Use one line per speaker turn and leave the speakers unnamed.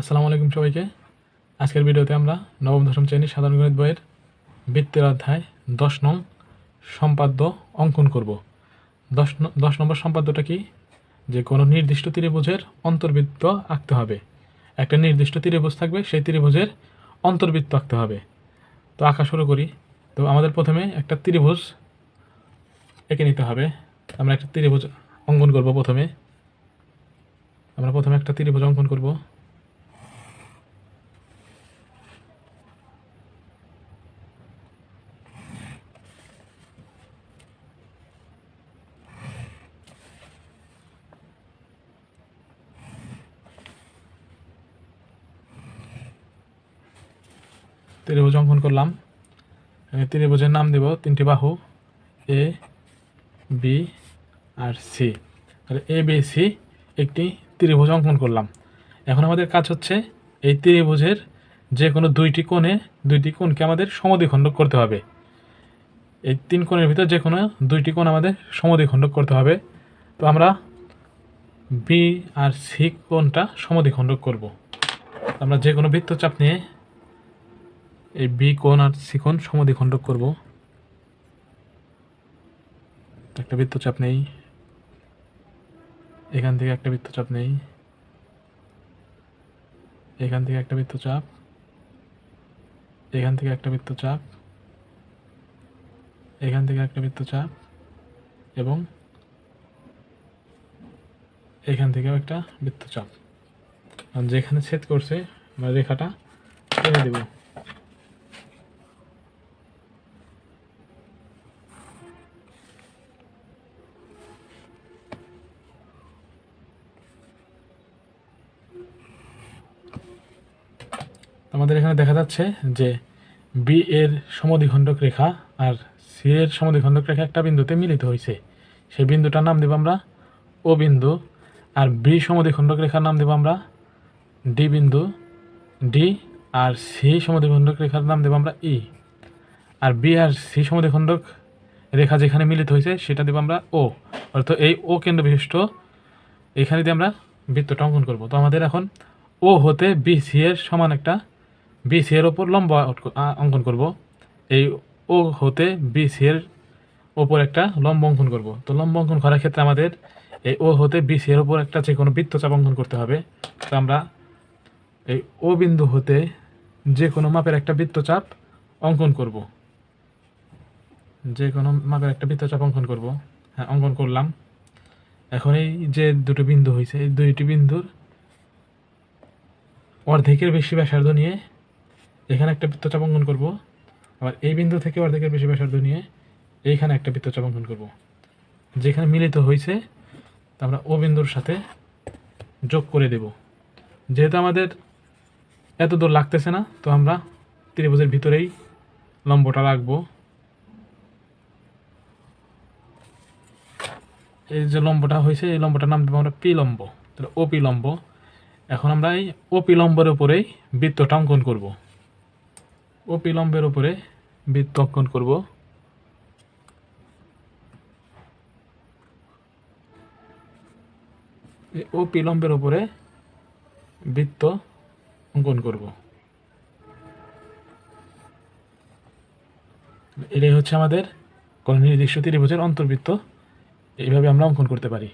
আসসালামু আলাইকুম সবাইকে। আজকের ভিডিওতে আমরা নবম দশম শ্রেণির সাধারণ গণিত বইয়ের বৃত্তের অধ্যায় দশ নং সম্পাদ্য অঙ্কন করব। দশ দশ নম্বর সম্পাদ্যটা কি? যে কোনো নির্দিষ্ট ত্রিভুজের অন্তর্বৃত্ত আঁকতে হবে। একটা নির্দিষ্ট ত্রিভুজ থাকবে, সেই ত্রিভুজের অন্তর্বৃত্ত আঁকতে হবে। তো আঁকা শুরু করি। তো আমাদের প্রথমে একটা ত্রিভুজ এঁকে নিতে হবে। আমরা একটা ত্রিভুজ অঙ্কন করব প্রথমে। আমরা প্রথমে একটা ত্রিভুজ অঙ্কন করব। ত্রিভুজ অঙ্কন করলাম। ত্রিভুজের নাম দেব তিনটি বাহু, এ বি আর সি তাহলে এ বি সি একটি ত্রিভুজ অঙ্কন করলাম। এখন আমাদের কাজ হচ্ছে এই ত্রিভুজের যে কোনো দুইটি কোণে, দুইটি কোণকে আমাদের সমদ্বিখণ্ডক করতে হবে। এই তিন কোণের ভিতর যে কোনো দুইটি কোণ আমাদের সমদ্বিখণ্ডক করতে হবে। তো আমরা বি আর সি কোণটা সমদ্বিখণ্ডক করব। আমরা যে কোনো বৃত্তচাপ নিয়ে এই বি কোণ আর সি কোণ সমদ্বিখণ্ডক করব। একটা বৃত্তচাপ নেই। এখান থেকে একটা বৃত্তচাপ নেই। এখান থেকে একটা বৃত্তচাপ। এখান থেকে একটা বৃত্তচাপ। এখান থেকে একটা বৃত্তচাপ এবং এখান থেকেও একটা বৃত্তচাপ। যেখানে ছেদ করছে, আমরা রেখাটা টেনে দেব। আমাদের এখানে দেখা যাচ্ছে যে বি এর সমদ্বিখণ্ডক রেখা আর সি এর সমদ্বিখণ্ডক রেখা একটা বিন্দুতে মিলিত হয়েছে। সেই বিন্দুটার নাম দেব আমরা ও বিন্দু আর বি সমদ্বিখণ্ডক রেখার নাম দেব আমরা ডি বিন্দু ডি আর সি সমদ্বিখণ্ডক রেখার নাম দেব আমরা ই আর বি আর সি সমদ্বিখণ্ডক রেখা যেখানে মিলিত হয়েছে সেটা দেব আমরা ও অর্থাৎ এই ও কেন্দ্র বিশিষ্ট এখানে দিয়ে আমরা বৃত্তটা অঙ্কন করব। তো আমাদের এখন ও হতে বি সি এর সমান একটা বি সি এর ওপর লম্ব অঙ্কন করব। এই ও হতে বি সি এর ওপর একটা লম্ব অঙ্কন করব। তো লম্ব অঙ্কন করার ক্ষেত্রে আমাদের এই ও হতে বি সি এর ওপর একটা যে কোনো বৃত্তচাপ অঙ্কন করতে হবে। তো আমরা এই ও বিন্দু হতে যে কোনো মাপের একটা বৃত্তচাপ অঙ্কন করব। যে কোনো মাপের একটা বৃত্তচাপ অঙ্কন করব। হ্যাঁ অঙ্কন করলাম। এখন এই যে দুটো বিন্দু হয়েছে এই দুইটি বিন্দুর অর্ধেকের বেশি ব্যাসার্ধ নিয়ে এখানে একটা বৃত্তচাপ অঙ্কন করব, আবার এই বিন্দু থেকে অর্ধেকের বেশি ব্যাসার্ধ নিয়ে এইখানে একটা বৃত্তচাপ অঙ্কন করব। যেখানে মিলিত হয়েছে, তা আমরা ও বিন্দুর সাথে যোগ করে দেব। যেহেতু আমাদের এত দূর লাগতেছে না, তো আমরা ত্রিভুজের ভিতরেই লম্বটা রাখব। এই যে লম্বটা হয়েছে, এই লম্বটার নাম দেবো আমরা পি লম্ব। তাহলে ও পি লম্ব। এখন আমরা এই ও পি লম্বের উপরেই বৃত্তটা অঙ্কন করব। ও লম্বের উপরে বৃত্ত অঙ্কন করব ও লম্বের উপরে বৃত্ত অঙ্কন করব। এটাই হচ্ছে আমাদের কোনো নির্দিষ্ট ত্রিভুজের অন্তর্বৃত্ত। এইভাবে আমরা অঙ্কন করতে পারি।